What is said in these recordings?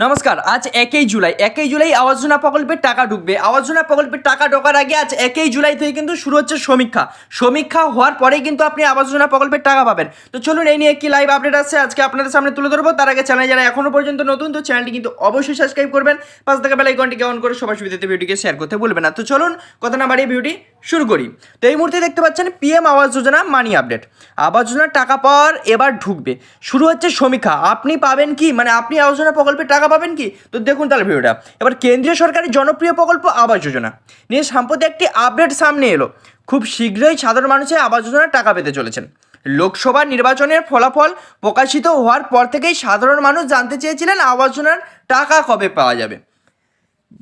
নমস্কার, আজ একই জুলাই। একই জুলাই আবাস যোজনা প্রকল্পের টাকা ঢুকবে। আবাস যোজনা প্রকল্পের টাকা ঢোকার আগে আজ একই জুলাই থেকে কিন্তু শুরু হচ্ছে সমীক্ষা। সমীক্ষা হওয়ার পরেই কিন্তু আপনি আবাস যোজনা প্রকল্পের টাকা পাবেন। তো চলুন এই নিয়ে কি লাইভ আপডেট আসছে আজকে আপনাদের সামনে তুলে ধরবো। তার আগে চ্যানেল যারা এখনও পর্যন্ত নতুন, তো চ্যানেলটি কিন্তু অবশ্যই সাবস্ক্রাইব করবেন। পাঁচ টাকা বেলা আইকনটিকে অন করে সবার সুবিধাতে ভিডিওকে শেয়ার করতে ভুলবেন না। তো চলুন, কথা না বাড়িয়ে ভিডিওটি শুরু করি। তো এই মুহূর্তে দেখতে পাচ্ছেন পিএম আবাস যোজনা মানি আপডেট আবাস যোজনার টাকা পাওয়ার এবার ঢুকবে। শুরু হচ্ছে সমীক্ষা। আপনি পাবেন কি? মানে আপনি আবাস যোজনা প্রকল্পের টাকা পাবেন কি? তো দেখুন তাহলে ভিডিওটা। এবার কেন্দ্রীয় সরকারের জনপ্রিয় প্রকল্প আবাস যোজনা। নিয়ে সম্প্রতি একটি আপডেট সামনে এলো। খুব শীঘ্রই সাধারণ মানুষের আবাস যোজনার টাকা পেতে চলেছেন। লোকসভা নির্বাচনের ফলাফল প্রকাশিত হওয়ার পর থেকেই সাধারণ মানুষ জানতে চেয়েছিলেন আবাস যোজনার টাকা কবে পাওয়া যাবে।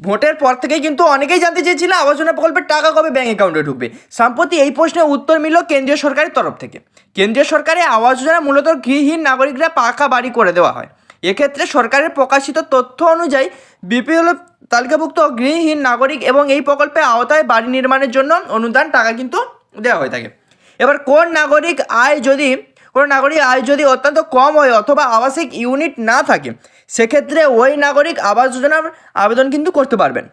ভোটের পর থেকেই কিন্তু অনেকেই জানতে চেয়েছিল আবাস যোজনা প্রকল্পের টাকা কবে ব্যাঙ্ক অ্যাকাউন্টে ঢুকবে। সম্প্রতি এই প্রশ্নের উত্তর মিলল কেন্দ্রীয় সরকারের তরফ থেকে। কেন্দ্রীয় সরকারের আবাস যোজনা মূলত গৃহহীন নাগরিকরা পাকা বাড়ি করে দেওয়া হয়। এক্ষেত্রে সরকারের প্রকাশিত তথ্য অনুযায়ী বিপিএল তালিকাভুক্ত গৃহহীন নাগরিক এবং এই প্রকল্পের আওতায় বাড়ি নির্মাণের জন্য অনুদান টাকা কিন্তু দেওয়া হয়ে থাকে। এবার কোন নাগরিক আয় যদি কোনো নাগরিক আয় যদি অত্যন্ত কম হয় অথবা আবাসিক ইউনিট না থাকে, সেক্ষেত্রে ওই নাগরিক আবাস যোজনার আবেদন কিন্তু করতে পারবেন।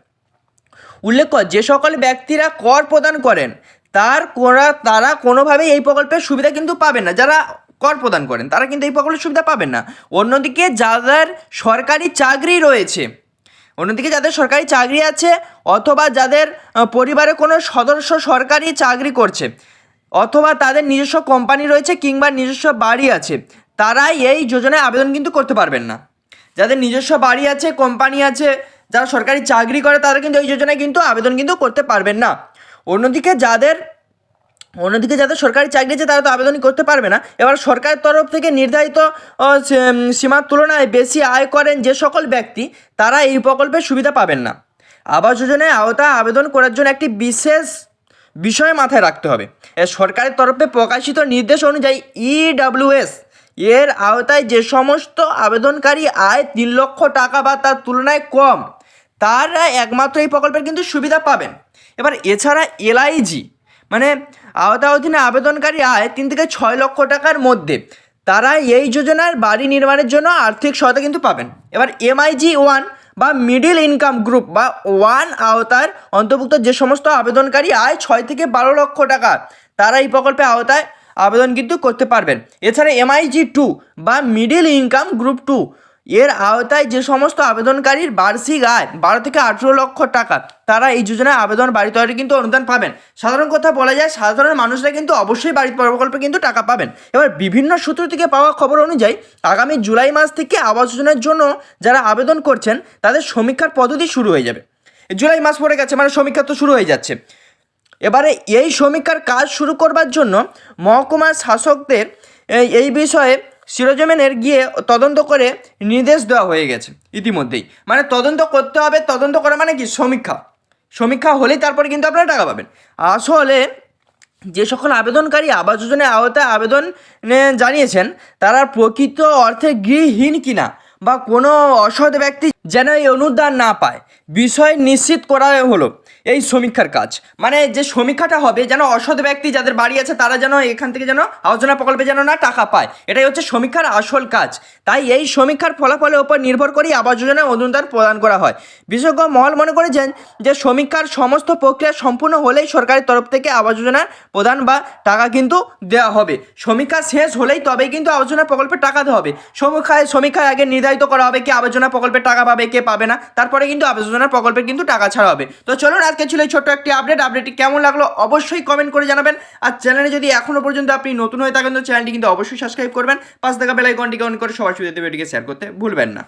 উল্লেখ্য, যে সকল ব্যক্তিরা কর প্রদান করেন, তার কোরা, তারা কোনোভাবেই এই প্রকল্পের সুবিধা কিন্তু পাবেন না। যারা কর প্রদান করেন, তারা কিন্তু এই প্রকল্পের সুবিধা পাবেন না। অন্যদিকে, যাদের সরকারি চাকরি রয়েছে, অন্যদিকে যাদের সরকারি চাকরি আছে অথবা যাদের পরিবারে কোনো সদস্য সরকারি চাকরি করছে অথবা তাদের নিজস্ব কোম্পানি রয়েছে কিংবা নিজস্ব বাড়ি আছে, তারাই এই যোজনায় আবেদন কিন্তু করতে পারবেন না। যাদের নিজস্ব বাড়ি আছে, কোম্পানি আছে, যারা সরকারি চাকরি করে, তারা কিন্তু এই যোজনায় কিন্তু আবেদন কিন্তু করতে পারবেন না। অন্যদিকে যাদের অন্যদিকে যাদের সরকারি চাকরি আছে, তারা তো আবেদনই করতে পারবে না। এবার সরকারের তরফ থেকে নির্ধারিত সীমার তুলনায় বেশি আয় করেন যে সকল ব্যক্তি, তারা এই প্রকল্পের সুবিধা পাবেন না। আবাস যোজনায় আওতায় আবেদন করার জন্য একটি বিশেষ বিষয় মাথায় রাখতে হবে। সরকারের তরফে প্রকাশিত নির্দেশ অনুযায়ী ইডাব্লিউএস এর আওতায় যে সমস্ত আবেদনকারী আয় তিন লক্ষ টাকা বা তার তুলনায় কম, তারা একমাত্র এই প্রকল্পের কিন্তু সুবিধা পাবেন। এবার এছাড়া এলআইজি মানে আওতা অধীনে আবেদনকারী আয় তিন থেকে ছয় লক্ষ টাকার মধ্যে, তারা এই যোজনার বাড়ি নির্মাণের জন্য আর্থিক সহায়তা কিন্তু পাবেন। এবার এমআইজি ওয়ান বা মিডিল ইনকাম গ্রুপ বা ওয়ান আওতার অন্তর্ভুক্ত যে সমস্ত আবেদনকারী আয় ছয় থেকে বারো লক্ষ টাকা, তারা এই প্রকল্পে আওতায় আবেদন কিন্তু করতে পারবেন। এছাড়া এমআইজি টু বা মিডিল ইনকাম গ্রুপ টু এর আওতায় যে সমস্ত আবেদনকারীর বার্ষিক আয় বারো থেকে আঠেরো লক্ষ টাকা, তারা এই যোজনায় আবেদন, বাড়ি তৈরি কিন্তু অনুদান পাবেন। সাধারণ কথা বলা যায়, সাধারণ মানুষরা কিন্তু অবশ্যই বাড়ি প্রকল্পে কিন্তু টাকা পাবেন। এবার বিভিন্ন সূত্র থেকে পাওয়া খবর অনুযায়ী, আগামী জুলাই মাস থেকে আবাস যোজনার জন্য যারা আবেদন করছেন, তাদের সমীক্ষার পদ্ধতি শুরু হয়ে যাবে। জুলাই মাস পড়ে গেছে মানে সমীক্ষা তো শুরু হয়ে যাচ্ছে। এবারে এই সমীক্ষার কাজ শুরু করবার জন্য মহকুমার শাসকদের, এই এই বিষয়ে শিরোজমেনের গিয়ে তদন্ত করে নির্দেশ দেওয়া হয়ে গেছে ইতিমধ্যেই। মানে তদন্ত করতে হবে, তদন্ত করা মানে কি? সমীক্ষা। সমীক্ষা হলেই তারপরে কিন্তু আপনারা টাকা পাবেন। আসলে যে সকল আবেদনকারী আবাস যোজনার আওতায় আবেদন জানিয়েছেন, তারা প্রকৃত অর্থে গৃহহীন কিনা বা কোনো অসৎ ব্যক্তি যেন এই অনুদান না পায়। বিষয় নিশ্চিত করা হলো এই সমীক্ষার কাজ। মানে যে সমীক্ষাটা হবে, যেন অসৎ ব্যক্তি যাদের বাড়ি আছে, তারা যেন এখান থেকে যেন আলোচনা প্রকল্পে যেন না টাকা পায়। এটাই হচ্ছে সমীক্ষার আসল কাজ। তাই এই সমীক্ষার ফলাফলের উপর নির্ভর করেই আবাস যোজনায় অনুদান প্রদান করা হয়। বিশেষজ্ঞ মহল মনে করেছেন যে, সমীক্ষার সমস্ত প্রক্রিয়া সম্পূর্ণ হলেই সরকারের তরফ থেকে আবাস যোজনার প্রদান বা টাকা কিন্তু দেওয়া হবে। সমীক্ষা শেষ হলেই তবেই কিন্তু আবাস যোজনা প্রকল্পের টাকা দেওয়া হবে। সমীক্ষায় সমীক্ষায় আগে নির্ধারিত করা হবে কি আবাস যোজনা প্রকল্পের টাকা পাবে কে পাবে না, তারপরে কিন্তু আবাস যোজনার প্রকল্পের কিন্তু টাকা ছাড়া হবে। তো চলুন, আজকে ছিল এই ছোট্ট একটি আপডেট আপডেটটি কেমন লাগল অবশ্যই কমেন্ট করে জানাবেন। আর চ্যানেলে যদি এখনও পর্যন্ত আপনি নতুন হয়ে থাকেন, তো চ্যানেলটি কিন্তু অবশ্যই সাবস্ক্রাইব করবেন। পাঁচ টাকা বেলাইকনটিকে অন করে সবার সুবিধাতে ভিডিওকে শেয়ার করতে ভুলবেন না।